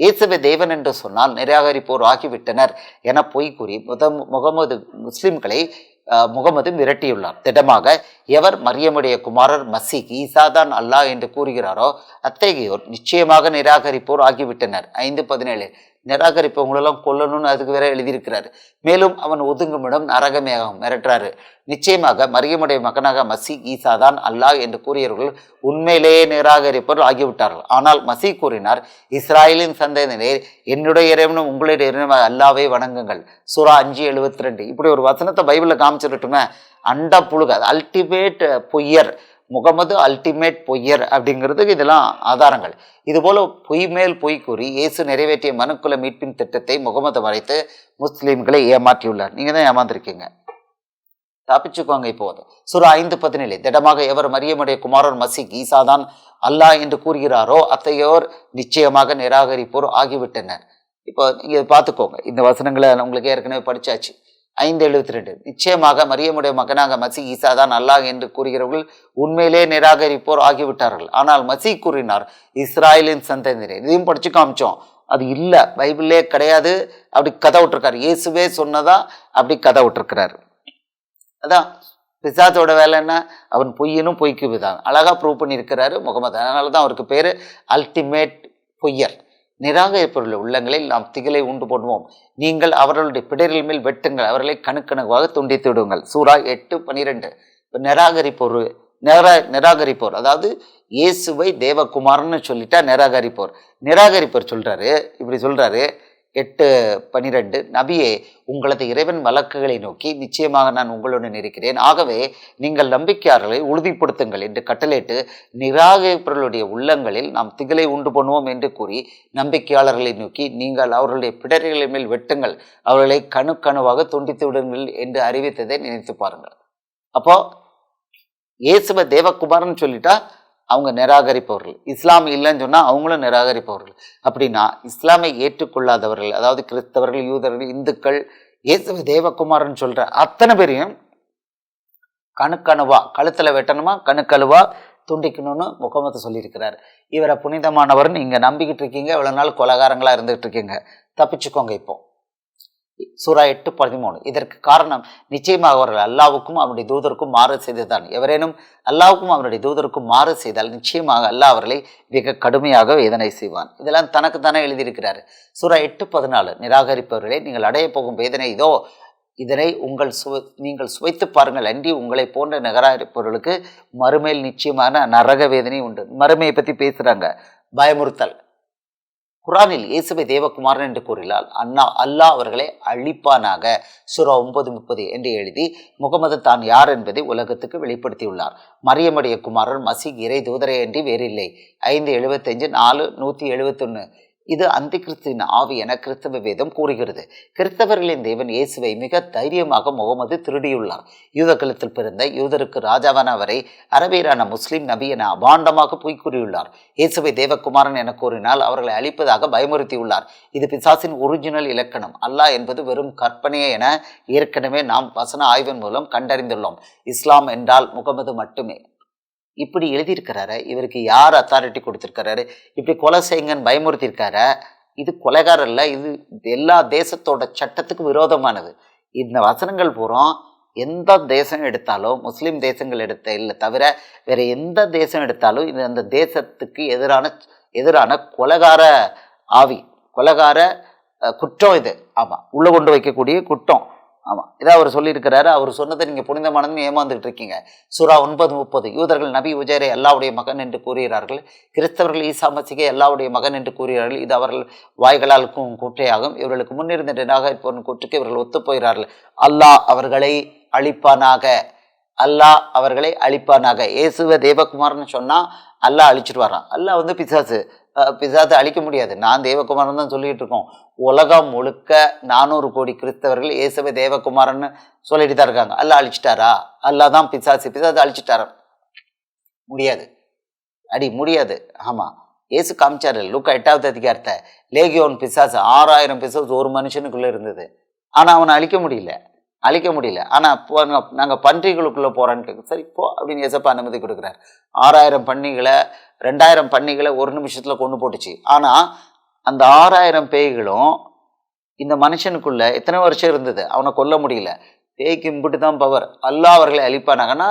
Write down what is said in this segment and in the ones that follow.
இயேசுவை தேவன் என்று சொன்னால் நிராகரிப்போர் ஆகிவிட்டனர் என பொய் கூறி முத முகமது முஸ்லிம்களை முகமது மிரட்டியுள்ளார் திடமாக எவர் மரியமுடைய குமாரர் மசீக் ஈசாதான் அல்லாஹ் என்று கூறுகிறாரோ அத்தகையோர் நிச்சயமாக நிராகரிப்போர் ஆகிவிட்டனர். ஐந்து பதினேழு நிராகரிப்பவங்களெல்லாம் கொல்லணும்னு அதுக்கு வேற எழுதியிருக்கிறார். மேலும் அவன் ஒதுங்குமிடம் நரகமேகம் மிரட்டுறாரு. நிச்சயமாக மரியமுடைய மகனாக மசி ஈசா தான் அல்லாஹ் என்று கூறியவர்கள் உண்மையிலேயே நிராகரிப்பவர் ஆகிவிட்டார்கள். ஆனால் மசி கூறினார் இஸ்ராயலின் சந்ததியினரே என்னுடைய இறைவனும் உங்களுடைய இறைவனும் அல்லாவே வணங்குங்கள். சுறா அஞ்சு எழுபத்தி ரெண்டு. இப்படி ஒரு வசனத்தை பைபிளில் காமிச்சிருட்டுமே அண்ட புழுக அல்டிமேட் பொய்யர். முகமது அல்டிமேட் பொய்யர் அப்படிங்கிறதுக்கு இதெல்லாம் ஆதாரங்கள். இதுபோல பொய் மேல் பொய் கூறி இயேசு நிறைவேற்றிய மனுக்குல மீட்பின் திட்டத்தை முகமது மறைத்து முஸ்லீம்களை ஏமாற்றியுள்ளார். நீங்க தான் ஏமாந்துருக்கீங்க. தப்பிச்சுக்கோங்க இப்போது சுரா ஐந்து பதினேழு. திடமாக எவர் மரியமுடைய குமாரன் மசிக் ஈசாதான் அல்லாஹ் என்று கூறுகிறாரோ அத்தையோர் நிச்சயமாக நிராகரிப்போர் ஆகிவிட்டனர். இப்போ நீங்க பார்த்துக்கோங்க. இந்த வசனங்களை உங்களுக்கு ஏற்கனவே படிச்சாச்சு. ஐந்து எழுபத்தி ரெண்டு. நிச்சயமாக மரியமுடைய மகனாக மசி ஈசா தான் அல்லாஹ் என்று கூறுகிறவர்கள் உண்மையிலே நிராகரிப்போர் ஆகிவிட்டார்கள். ஆனால் மசி கூறினார் இஸ்ராயலின் சந்ததியினர் இதையும் படிச்சு காமிச்சோம். அது இல்லை பைபிளே கிடையாது. அப்படி கதை விட்டுருக்காரு. இயேசுவே சொன்னதா அப்படி கதை விட்டுருக்கிறாரு. அதான் பிசாத்தோட வேலை என்ன? அவன் பொய்யனும் பொய்க்கு விதான் அழகா ப்ரூவ் பண்ணியிருக்கிறாரு முகமது. அதனால தான் அவருக்கு பேர் அல்டிமேட் பொய்யர். நிராகரிப்பவர்கள் உள்ளங்களில் நாம் திகிலை உண்டு பண்ணுவோம் நீங்கள் அவர்களுடைய பிடரில் மேல் வெட்டுங்கள். அவர்களை கணுக்கணுவாக துண்டித்து விடுங்கள். சூறா எட்டு பனிரெண்டு. இப்போ நிராகரிப்போர் நிரா நிராகரிப்போர். அதாவது இயேசுவை தேவகுமார்னு சொல்லிட்டா நிராகரிப்போர். நிராகரிப்போர் சொல்கிறாரு இப்படி சொல்கிறாரு எட்டு பனிரெண்டு நபியே உங்களது இறைவன் வழக்குகளை நோக்கி நிச்சயமாக நான் உங்களுடன் இருக்கிறேன். ஆகவே நீங்கள் நம்பிக்கையாளர்களை உறுதிப்படுத்துங்கள் என்று கட்டளையிட்டு நிராகரிப்பவர்களுடைய உள்ளங்களில் நாம் திகளை உண்டு பண்ணுவோம் என்று கூறி நம்பிக்கையாளர்களை நோக்கி நீங்கள் அவர்களுடைய பிடரிகளின் மேல் வெட்டுங்கள். அவர்களை கணு கணுவாக துண்டித்து விடுங்கள் என்று அறிவித்ததை நினைத்து பாருங்கள். அப்போ இயேசுவ தேவகுமாரன் சொல்லிட்டா அவங்க நிராகரிப்பவர்கள். இஸ்லாம் இல்லைன்னு சொன்னால் அவங்களும் நிராகரிப்பவர்கள். அப்படின்னா இஸ்லாமை ஏற்றுக்கொள்ளாதவர்கள் அதாவது கிறிஸ்தவர்கள் யூதர்கள் இந்துக்கள் இயேசுவ தேவகுமாரன் சொல்கிற அத்தனை பேரையும் கணுக்கணுவா கழுத்தில் வெட்டணுமா கணுக்கழுவா துண்டிக்கணும்னு முகமது சொல்லியிருக்கிறார். இவரை புனிதமானவர்னு இங்கே நம்பிக்கிட்டு இருக்கீங்க இவ்வளோ நாள் கொலகாரங்களாக இருந்துகிட்டு இருக்கீங்க. தப்பிச்சுக்கோங்க இப்போ. சூரா எட்டு பதிமூணு. இதற்கு காரணம் நிச்சயமாக அவர்கள் அல்லாவுக்கும் அவனுடைய தூதருக்கும் மாறு செய்ததுதான். எவரேனும் அல்லாவுக்கும் அவனுடைய தூதருக்கும் மாறு செய்தால் நிச்சயமாக அல்லாஹ் அவர்களை மிக கடுமையாக வேதனை செய்வான். இதெல்லாம் தனக்கு தானே எழுதியிருக்கிறார். சூரா எட்டு பதினாலு. நிராகரிப்பவர்களே நீங்கள் அடைய போகும் வேதனை இதோ. இதனை உங்கள் சுவ நீங்கள் சுவைத்து பாருங்கள். அன்றி உங்களை போன்ற நிகராரிப்பவர்களுக்கு மறுமையில் நிச்சயமான நரக வேதனை உண்டு. மறுமையை பற்றி பேசுகிறாங்க பயமுறுத்தல். குரானில் இயேசுவை தேவகுமாரன் என்று கூறினால் அண்ணா அல்லாஹ் அவர்களை அழிப்பானாக? சுரா ஒன்பது முப்பது என்று எழுதி முகமது தான் யார் என்பதை உலகத்துக்கு வெளிப்படுத்தியுள்ளார். மரியமுடைய குமாரன் மசீக் இறை தூதரை வேறில்லை. ஐந்து எழுபத்தஞ்சு நாலு நூற்றி எழுபத்தொன்று இது அந்த கிறிஸ்துவின் ஆவி என கிறிஸ்தவ வேதம் கூறுகிறது. கிறிஸ்தவர்களின் தேவன் இயேசுவை மிக தைரியமாக முகமது திருடியுள்ளார். யூதகலத்தில் பிறந்த யூதருக்கு ராஜாவான அவரை அரபியரான முஸ்லிம் நபி என அபாண்டமாக பொய் கூறியுள்ளார். இயேசுவை தேவகுமாரன் என கூறினால் அவர்களை அழிப்பதாக பயமுறுத்தியுள்ளார். இது பிசாசின் ஒரிஜினல் இலக்கணம். அல்லாஹ் என்பது வெறும் கற்பனையே என ஏற்கனவே நாம் வசன ஆய்வின் மூலம் கண்டறிந்துள்ளோம். இஸ்லாம் என்றால் முகமது மட்டுமே. இப்படி எழுதியிருக்கிறாரு இவருக்கு யார் அத்தாரிட்டி கொடுத்துருக்கிறாரு இப்படி கொலை செய்யுங்கன்னு பயமுறுத்தியிருக்காரு இது கொலைகாரம் இல்லை இது எல்லா தேசத்தோட சட்டத்துக்கு விரோதமானது. இந்த வசனங்கள் பூரா எந்த தேசம் எடுத்தாலும் முஸ்லீம் தேசங்கள் எடுத்த இல்லை தவிர வேற எந்த தேசம் எடுத்தாலும் இது அந்த தேசத்துக்கு எதிரான எதிரான கொலகார ஆவி கொலகார குற்றம் இது. ஆமாம் உள்ளே கொண்டு வைக்கக்கூடிய குற்றம். ஆமாம் இதை அவர் சொல்லியிருக்கிறாரு அவர் சொன்னதை நீங்கள் புனிதமானதுன்னு ஏமாந்துட்டு இருக்கீங்க சூரா ஒன்பது முப்பது. யூதர்கள் நபி உஜேரை எல்லாவுடைய மகன் என்று கூறுகிறார்கள். கிறிஸ்தவர்கள் ஈசா மசிகை எல்லாவுடைய மகன் என்று கூறுகிறார்கள். இது அவர்கள் வாய்களால் கூற்றையாகும். இவர்களுக்கு முன்னிருந்த நிராகரிப்பவன் கூற்றுக்கு இவர்கள் ஒத்துப்போகிறார்கள் அல்லாஹ் அவர்களை அழிப்பானாக. அல்லாஹ் அவர்களை அழிப்பானாக. இயேசுவ தேவகுமார்னு சொன்னால் அல்லாஹ் அழிச்சிட்டு அல்லாஹ் வந்து பிசாசு. பிசாசு பிசாசை அழிக்க முடியாது. நான் தேவகுமாரன் தான் சொல்லிட்டு இருக்கோம். உலகம் முழுக்க நானூறு கோடி கிறிஸ்தவர்கள் இயேசுவை தேவகுமாரன்னு சொல்லிட்டு தான் இருக்காங்க. அல்லாஹ் அழிச்சிட்டாரா? அல்லாஹ் தான் பிசாசு. பிசாசு அழிச்சிட்டாரா? முடியாது. அடி முடியாது. ஆமாம் இயேசு காமிச்சாரு. லுக்க எட்டாவது அதிகாரத்தை. லேகியோன் பிசாசு ஆறாயிரம் பிசாசு ஒரு மனுஷனுக்குள்ளே இருந்தது. ஆனால் அவனை அழிக்க முடியல. அழிக்க முடியல. ஆனால் போங்க நாங்கள் பன்றிகளுக்குள்ளே போகிறான்னு கேட்க சரி போ அப்படின்னு எசப்பா அனுமதி கொடுக்குறாரு. ஆறாயிரம் பன்னிகளை ரெண்டாயிரம் பன்னிகளை ஒரு நிமிஷத்தில் கொண்டு போட்டுச்சு. ஆனால் அந்த ஆறாயிரம் பேய்களும் இந்த மனுஷனுக்குள்ள எத்தனை வருஷம் இருந்தது? அவனை கொல்ல முடியல. பேய்க்கு இம்பிட்டு தான் பவர் அல்லா அவர்களை அழிப்பானாங்கன்னா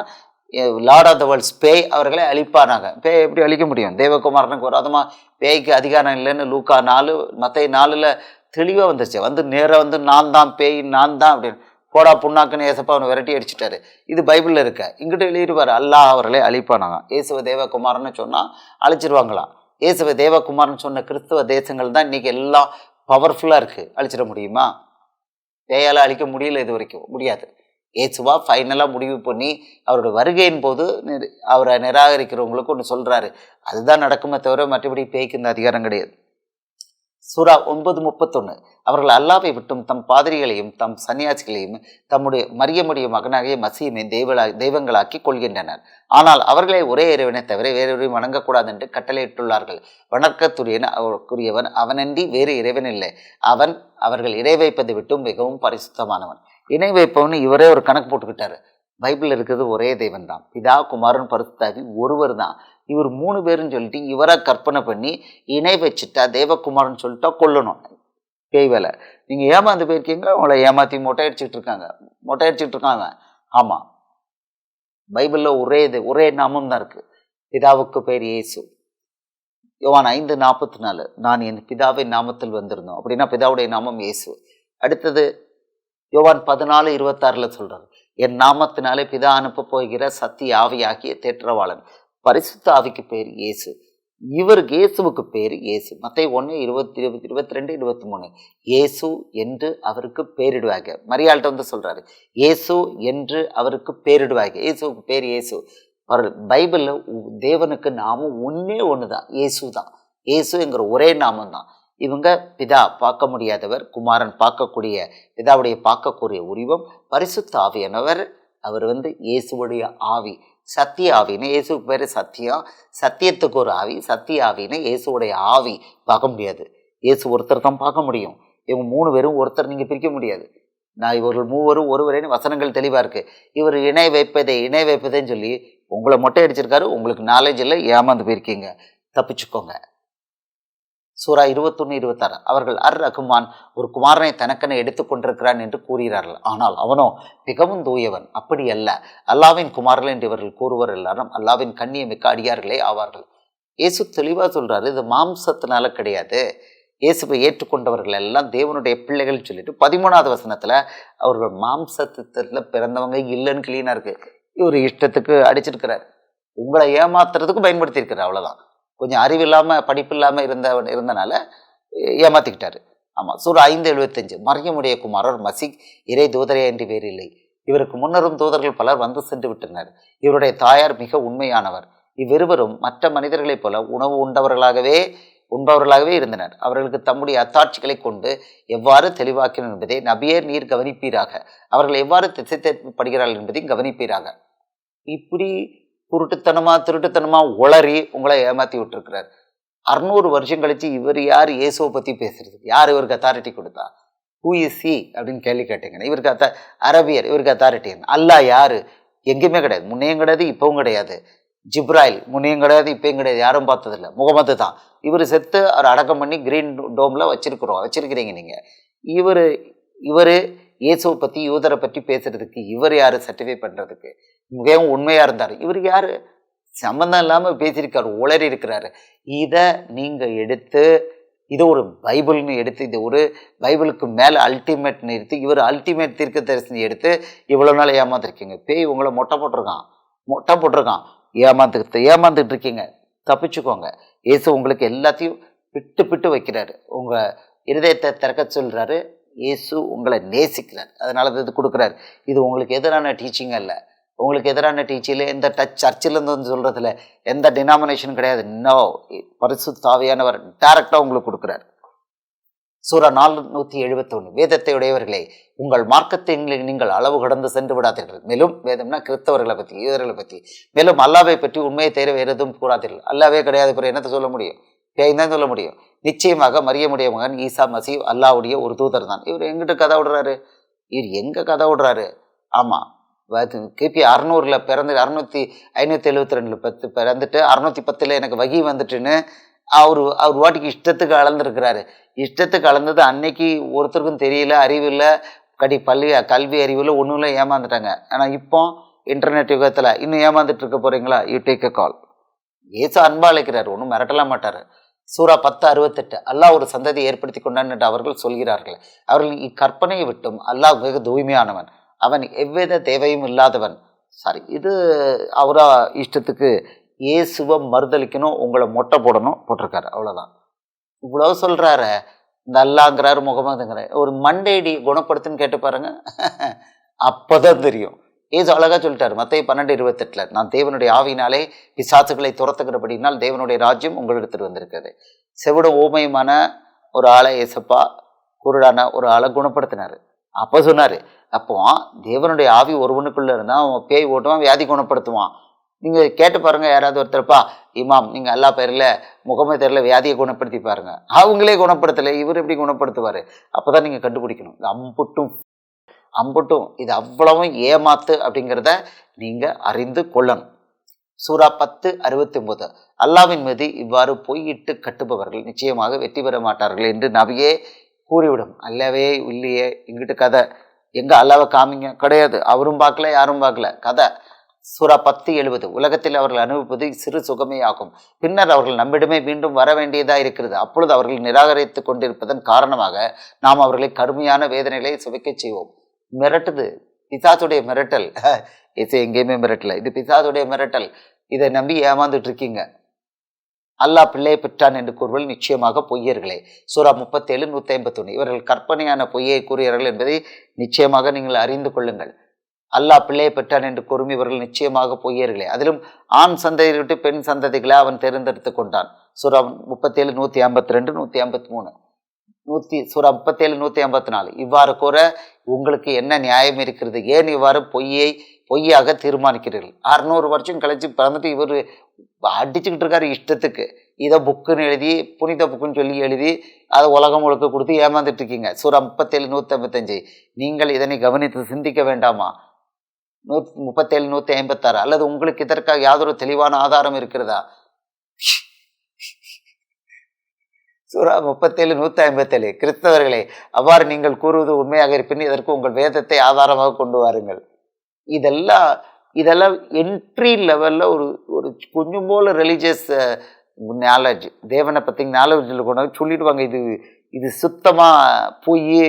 லார்ட் ஆஃப் த வேர்ல்ட்ஸ் பேய் அவர்களை அழிப்பானாங்க. பேய் எப்படி அழிக்க முடியும்? தேவகுமாரனுக்கு ஒரு அதுமா பேய்க்கு அதிகாரம் இல்லைன்னு லூக்கா நாலு மற்ற நாளில் தெளிவாக வந்துருச்சு. வந்து நேராக வந்து நான் தான் பேய் நான் தான் அப்படின்னு. போடா புண்ணாக்குன்னு ஏசப்பா அவனை விரட்டி அடிச்சிட்டாரு. இது பைபிளில் இருக்க. இங்கிட்ட எழுதிடுவார் அல்லாஹ் அவர்களே அழிப்பானாங்க. இயேசுவ தேவகுமார்னு சொன்னால் அழிச்சிருவாங்களாம் இயேசுவ தேவகுமார்னு சொன்ன கிறிஸ்துவ தேசங்கள் தான் இன்றைக்கி எல்லாம் பவர்ஃபுல்லாக இருக்குது அழிச்சிட முடியுமா? வேயால் அழிக்க முடியல இது வரைக்கும். முடியாது. ஏசுவா ஃபைனலாக முடிவு பண்ணி அவரோட வருகையின் போது அவரை நிராகரிக்கிறவங்களுக்கு ஒன்று சொல்கிறாரு அதுதான் நடக்குமே தவிர மற்றபடி பேய்க்கு இந்த அதிகாரம் கிடையாது. சூரா ஒன்பது முப்பத்தொன்று அவர்கள் அல்லாவை விட்டும் தம் பாதிரிகளையும் தம் சன்னியாசிகளையும் தம்முடைய மரியமுடைய மகனாகிய மசியுமே தெய்வலா தெய்வங்களாக்கி கொள்கின்றனர். ஆனால் அவர்களை ஒரே இறைவனை தவிர வேறொருவரையும் வணங்கக்கூடாது என்று கட்டளையிட்டுள்ளார்கள். வணக்கத்துரியன் அவனன்றி வேறு இறைவன் இல்லை. அவன் அவர்கள் இறை வைப்பதை விட்டும் மிகவும் பரிசுத்தமானவன். இணை வைப்பவன் இவரே ஒரு கணக்கு போட்டுக்கிட்டாரு. பைபிள் இருக்கிறது ஒரே தெய்வன் தான் பிதா குமாரன் பரிசுத்தாவி ஒருவர் தான் இவர் மூணு பேருன்னு சொல்லிட்டு இவரை கற்பனை பண்ணி இணை வச்சுட்டா தேவகுமார்னு சொல்லிட்டா கொல்லணும். பேய் வேலை நீங்கள் ஏமாந்து போயிருக்கீங்க உங்களை ஏமாற்றி மொட்டையடிச்சுட்டு இருக்காங்க. மொட்டையடிச்சுட்டு இருக்காங்க. ஆமாம் பைபிளில் ஒரே இது ஒரே நாமம் தான் இருக்குது பிதாவுக்கு பேர் இயேசு. யோவான் ஐந்து நாற்பத்தி நாலு நான் என் பிதாவின் நாமத்தில் வந்திருந்தோம். அப்படின்னா பிதாவுடைய நாமம் இயேசு. அடுத்தது யோவான் பதினாலு இருபத்தாறில் சொல்றாரு. என் நாமத்தினாலே பிதா அனுப்ப போகிற சத்திய ஆவியாகிய தேற்றவாளன். பரிசுத்த ஆவிக்கு பேர் இயேசு. இவருக்கு இயேசுவுக்கு பேர் இயேசு. மற்ற ஒன்று இருபத்தி இருபத்தி இருபத்தி ரெண்டு இருபத்தி மூணு இயேசு என்று அவருக்கு பேரிடுவாங்க மரியாள்கிட்ட வந்து சொல்கிறாரு இயேசு என்று அவருக்கு பேரிடுவாங்க இயேசுவுக்கு பேர் இயேசு. அவர் பைபிளில் தேவனுக்கு நாமும் ஒன்றே ஒன்று தான் இயேசு தான் இயேசுங்கிற ஒரே நாமம் தான் இவங்க பிதா பார்க்க முடியாதவர் குமாரன் பார்க்கக்கூடிய பிதாவுடைய பார்க்கக்கூடிய உருவம் பரிசுத்த ஆவியானவர். அவர் வந்து இயேசுவுடைய ஆவி. சத்திய ஆவின்னு இயேசுக்கு பேர் சத்தியம். சத்தியத்துக்கு ஒரு ஆவி சத்திய ஆவின்னு இயேசுடைய ஆவி பார்க்க முடியாது. இயேசு ஒருத்தர் தான் பார்க்க முடியும். இவங்க மூணு பேரும் ஒருத்தர் நீங்கள் பிரிக்க முடியாது. நான் இவர்கள் மூவரும் ஒருவரேன்னு வசனங்கள் தெளிவாக இருக்குது இவர் இணை வைப்பதை இணை வைப்பதைன்னு சொல்லி உங்களை மொட்டை அடிச்சிருக்காரு. உங்களுக்கு நாலேஜ் இல்லை ஏமாந்து போயிருக்கீங்க. தப்பிச்சுக்கோங்க. சூரா இருபத்தொன்று இருபத்தாறு. அவர்கள் அர் ரகுமான் ஒரு குமாரனை தனக்கென எடுத்துக்கொண்டிருக்கிறான் என்று கூறுகிறார்கள். ஆனால் அவனோ மிகவும் தூயவன். அப்படி அல்ல. அல்லாவின் குமாரர்கள் என்று இவர்கள் கூறுவர் எல்லாரும் அல்லாவின் கண்ணிய மிக்க அடியார்களே ஆவார்கள். இயேசு தெளிவாக சொல்றாரு இது மாம்சத்தினால கிடையாது. இயேசுவை ஏற்றுக்கொண்டவர்கள் எல்லாம் தேவனுடைய பிள்ளைகள்னு சொல்லிட்டு பதிமூணாவது வசனத்துல அவர்கள் மாம்சத்தில் பிறந்தவங்க இல்லைன்னு கிளீனா இருக்கு. இவர் இஷ்டத்துக்கு அடிச்சிருக்கிறார். உங்களை ஏமாத்துறதுக்கு பயன்படுத்தியிருக்கிறார் அவ்வளோதான் கொஞ்சம் அறிவு இல்லாமல் படிப்பு இல்லாமல் இருந்த இருந்தனால ஏமாத்திக்கிட்டாரு. ஆமாம் சூர் ஐந்து எழுபத்தஞ்சு மரியமுடைய குமாரர் மசிக் இறை தூதரே என்று வேறு இல்லை. இவருக்கு முன்னரும் தூதர்கள் பலர் வந்து சென்று விட்டனர். இவருடைய தாயார் மிக உண்மையானவர். இவ்விருவரும் மற்ற மனிதர்களைப் போல உணவு உண்டவர்களாகவே உண்பவர்களாகவே இருந்தனர். அவர்களுக்கு தம்முடைய அத்தாட்சிகளை கொண்டு எவ்வாறு தெளிவாக்கினர் என்பதை நபியே நீர் கவனிப்பீராக. அவர்கள் எவ்வாறு திசை திருப்பப்படுகிறார்கள் என்பதையும் கவனிப்பீராக. இப்படி குருட்டுத்தனமா திருட்டுத்தனமா உளறி உங்களை ஏமாத்தி விட்டுருக்கிறார். அறுநூறு வருஷம் கழிச்சு இவர் யார்? இயேசுவை பத்தி பேசுறது. யார் இவருக்கு அத்தாரிட்டி கொடுத்தா? ஹூ இஸ் சி அப்படின்னு கேள்வி கேட்டீங்கன்னா இவருக்கு அத்த அரபியர் இவருக்கு அத்தாரிட்டி அல்லா யாரு? எங்கேயுமே கிடையாது. முன்னையும் கிடையாது இப்பவும் கிடையாது. ஜிப்ராயில் முன்னையும் கிடையாது இப்பயும் கிடையாது. யாரும் பார்த்ததில்ல. முகமது தான். இவர் செத்து அவர் அடக்கம் பண்ணி கிரீன் டோம்ல வச்சிருக்கிறோம். வச்சிருக்கிறீங்க நீங்க. இவர் இவர் இயேசுவை பற்றி யூதரை பற்றி பேசுறதுக்கு இவர் யார்? சர்டிஃபை பண்ணுறதுக்கு மிகவும் உண்மையாக இருந்தார்? இவர் யார்? சம்மந்தம் இல்லாமல் பேசியிருக்காரு உளறி இருக்கிறாரு. இதை நீங்கள் எடுத்து இது ஒரு பைபிள்னு எடுத்து இது ஒரு பைபிளுக்கு மேலே அல்டிமேட்னு எடுத்து இவர் அல்டிமேட் தீர்க்க தரிசனம் எடுத்து இவ்வளோ நாள் ஏமாந்துருக்கீங்க. பேய் உங்களை மொட்டை போட்டிருக்கான். மொட்டை போட்டிருக்கான். ஏமாந்துக்கிட்டு ஏமாந்துட்டு இருக்கீங்க. தப்பிச்சுக்கோங்க. இயேசு உங்களுக்கு எல்லாத்தையும் பிட்டு பிட்டு வைக்கிறாரு. உங்கள் இருதயத்தை திறக்க சொல்கிறாரு இயேசு உங்களை நேசிக்கிறார். அதனால இது கொடுக்குறாரு. இது உங்களுக்கு எதிரான டீச்சிங் அல்ல. உங்களுக்கு எதிரான டீச்சில் எந்த டச் சர்ச்சிலேருந்து வந்து சொல்கிறதுல எந்த டினாமினேஷனும் கிடையாது. நோ பரிசு தாவியானவர் டேரக்டாக உங்களுக்கு கொடுக்குறாரு. சூரா நாலு நூற்றி எழுபத்தொன்று வேதத்தை உடையவர்களே உங்கள் மார்க்கத்தை நீங்கள் அளவு கடந்து சென்று விடாதீர்கள். மேலும் வேதம்னா கிறிஸ்தவர்களை பற்றி யூதர்களை பற்றி மேலும் அல்லாவை பற்றி உண்மையை தேர வேறு எதுவும் கூறாதீர்கள். அல்லாவே கிடையாது. பிறகு என்னத்தை சொல்ல முடியும்? தான் சொல்ல முடியும்? நிச்சயமாக மரியமுடைய மகன் ஈசா மசி அல்லாவுடைய ஒரு தூதர் தான் இவர் எங்கிட்ட கதை விடுறாரு? இவர் எங்கே கதை விடுறாரு? ஆமாம் கிபி அறநூறில் பிறந்து அறுநூற்றி ஐநூற்றி எழுபத்தி ரெண்டில் பத்து பிறந்துட்டு அறுநூற்றி பத்தில் எனக்கு வகி வந்துட்டுன்னு அவர் அவர் வாட்டிக்கு இஷ்டத்துக்கு அளந்துருக்கிறாரு. இஷ்டத்துக்கு அளந்தது அன்னைக்கு ஒருத்தருக்கும் தெரியல அறிவில் கடி பள்ளி கல்வி அறிவில் ஒன்றும் இல்லை ஏமாந்துட்டாங்க. ஆனால் இப்போ இன்டர்நெட் யுகத்தில் இன்னும் ஏமாந்துட்டு இருக்க போறீங்களா? யூ டேக் அ கால் ஏசு அன்பா அழைக்கிறார் ஒன்றும் மிரட்டலாம் மாட்டார். சூரா பத்து அறுபத்தெட்டு. அல்லாஹ் ஒரு சந்ததியை ஏற்படுத்தி கொண்டான் என்று அவர்கள் சொல்கிறார்கள். அவர்கள் இக்கற்பனையை விட்டும் அல்லாஹ் மிக தூய்மையானவன். அவன் எவ்வித தேவையும் இல்லாதவன். சாரி இது அவரா இஷ்டத்துக்கு இயேசுவம் மறுதளிக்கணும் உங்களை மொட்டை போடணும் போட்டிருக்காரு. அவ்வளோதான் இவ்வளோ சொல்கிறாரு இந்த அல்லாங்கிறாரு முகமதுங்கிறாரு. ஒரு மண்டேடி குணப்படுத்துன்னு கேட்டு பாருங்க. அப்போதான் தெரியும். ஏசு அழகாக சொல்லிட்டார் மத்திய பன்னெண்டு இருபத்தெட்டில் நான் தேவனுடைய ஆவினாலே பிசாசுகளை துரத்துகிறபடினால் தேவனுடைய ராஜ்யம் உங்களிடத்தில் வந்திருக்கிறது. செவிடும் ஊமையுமான ஒரு ஆளை ஏசப்பா குருடான ஒரு ஆளை குணப்படுத்தினார். அப்போ சொன்னார் அப்போ தேவனுடைய ஆவி ஒருவனுக்குள்ளே இருந்தால் அவன் பேய் ஓட்டுவான் வியாதி குணப்படுத்துவான். நீங்கள் கேட்டு பாருங்கள் யாராவது ஒருத்தர்ப்பா இமாம் நீங்கள் அல்லா பேரில் முகமை தெரில வியாதியை குணப்படுத்தி பாருங்கள் அவங்களே குணப்படுத்தலை இவர் எப்படி அப்போ தான் நீங்கள் கண்டுபிடிக்கணும். அம்புட்டும் அம்பட்டும். இது அவ்வளவும் ஏமாத்து அப்படிங்கிறத நீங்கள் அறிந்து கொள்ளணும். சூரா பத்து அறுபத்தி ஒன்பது அல்லாவின் மீது இவ்வாறு பொய்யிட்டு கட்டுபவர்கள் நிச்சயமாக வெற்றி பெற மாட்டார்கள் என்று நபியே கூறிவிடும். அல்லவே இல்லையே இங்கிட்டு கதை. எங்கே அல்லாவை காமிங்க? கிடையாது. அவரும் பார்க்கல யாரும் பார்க்கல. கதை. சூரா பத்து எழுபது. உலகத்தில் அவர்கள் அனுபவிப்பது சிறு சுகமே ஆகும். பின்னர் அவர்கள் நம்மிடமே மீண்டும் வர வேண்டியதாக இருக்கிறது. அப்பொழுது அவர்கள் நிராகரித்து கொண்டிருப்பதன் காரணமாக நாம் அவர்களை கடுமையான வேதனைகளை சுவைக்கச் செய்வோம். மிரட்டுது. பிசாசுடைய மிரட்டல். இது எங்கேயுமே மிரட்டல. இது பிசாசுடைய மிரட்டல். இதை நம்பி ஏமாந்துட்டு இருக்கீங்க. அல்லாஹ் பிள்ளையை பெற்றான் என்று கூறுவல் நிச்சயமாக பொய்யர்களே. சூரா முப்பத்தேழு நூற்றி ஐம்பத்தொன்று இவர்கள் கற்பனையான பொய்யை கூறியவர்கள் என்பதை நிச்சயமாக நீங்கள் அறிந்து கொள்ளுங்கள். அல்லாஹ் பிள்ளையை பெற்றான் என்று கூறும் இவர்கள் நிச்சயமாக பொய்யர்களே. அதிலும் ஆண் சந்ததியை விட்டு பெண் சந்ததிகளை அவன் தேர்ந்தெடுத்து கொண்டான். சூரா முப்பத்தேழு நூற்றி ஐம்பத்தி ரெண்டு நூற்றி ஐம்பத்தி மூணு. நூற்றி சூரா முப்பத்தேழு நூற்றி ஐம்பத்தி நாலு. இவ்வாறு கூற உங்களுக்கு என்ன நியாயம் இருக்கிறது? ஏன் இவ்வாறு பொய்யை பொய்யாக தீர்மானிக்கிறீர்கள்? அறுநூறு வருஷம் கழிச்சு பிறந்துட்டு இவர் அடிச்சுக்கிட்டு இருக்காரு இஷ்டத்துக்கு. இதை புக்குன்னு எழுதி புனித புக்குன்னு சொல்லி எழுதி அதை உலகம் முழுக்க கொடுத்து ஏமாந்துட்டு இருக்கீங்க. சூரா முப்பத்தேழு நூற்றி ஐம்பத்தஞ்சு நீங்கள் இதனை கவனித்து சிந்திக்க வேண்டாமா? நூத் முப்பத்தேழு நூற்றி ஐம்பத்தாறு அல்லது உங்களுக்கு இதற்காக யாதொரு தெளிவான ஆதாரம் இருக்கிறதா? சூரா முப்பத்தேழு நூற்றி ஐம்பத்தேழு கிறிஸ்தவர்களே அவ்வாறு நீங்கள் கூறுவது உண்மையாக இருப்பின் இதற்கு உங்கள் வேதத்தை ஆதாரமாக கொண்டு வாருங்கள். இதெல்லாம் இதெல்லாம் என்ட்ரி லெவலில் ஒரு ஒரு கொஞ்சம் போல ரிலீஜியஸ் நாலேஜ் தேவனை பற்றி நாலேஜில் கொண்டு வந்து சொல்லிடுவாங்க. இது இது சுத்தமாக போய்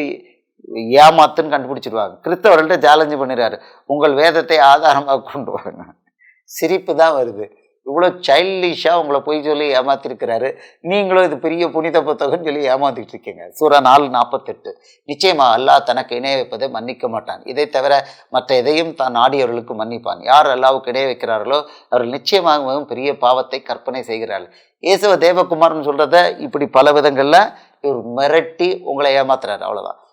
ஏமாத்துன்னு கண்டுபிடிச்சிடுவாங்க கிறிஸ்தவர்கள்ட்ட சேலஞ்சு பண்ணிடுறாரு. உங்கள் வேதத்தை ஆதாரமாக கொண்டு வாங்க. சிரிப்பு தான் வருது. இவ்வளோ சைல்டிஷாக உங்களை போய் சொல்லி ஏமாத்திருக்கிறாரு. நீங்களும் இது பெரிய புனித புத்தகம்னு சொல்லி ஏமாத்திட்டு இருக்கீங்க. சூரா நாலு நாற்பத்தெட்டு நிச்சயமாக அல்லாஹ் தனக்கு இணைய வைப்பதை மன்னிக்க மாட்டான். இதை தவிர மற்ற எதையும் தான் நாடியவர்களுக்கு மன்னிப்பான். யார் அல்லாவுக்கு இணைய வைக்கிறார்களோ அவர்கள் நிச்சயமாகவும் பெரிய பாவத்தை கற்பனை செய்கிறார்கள். இயேசுவ தேவகுமார்னு சொல்கிறத இப்படி பல விதங்களில் இவர் மிரட்டி உங்களை ஏமாத்துறாரு. அவ்வளோதான்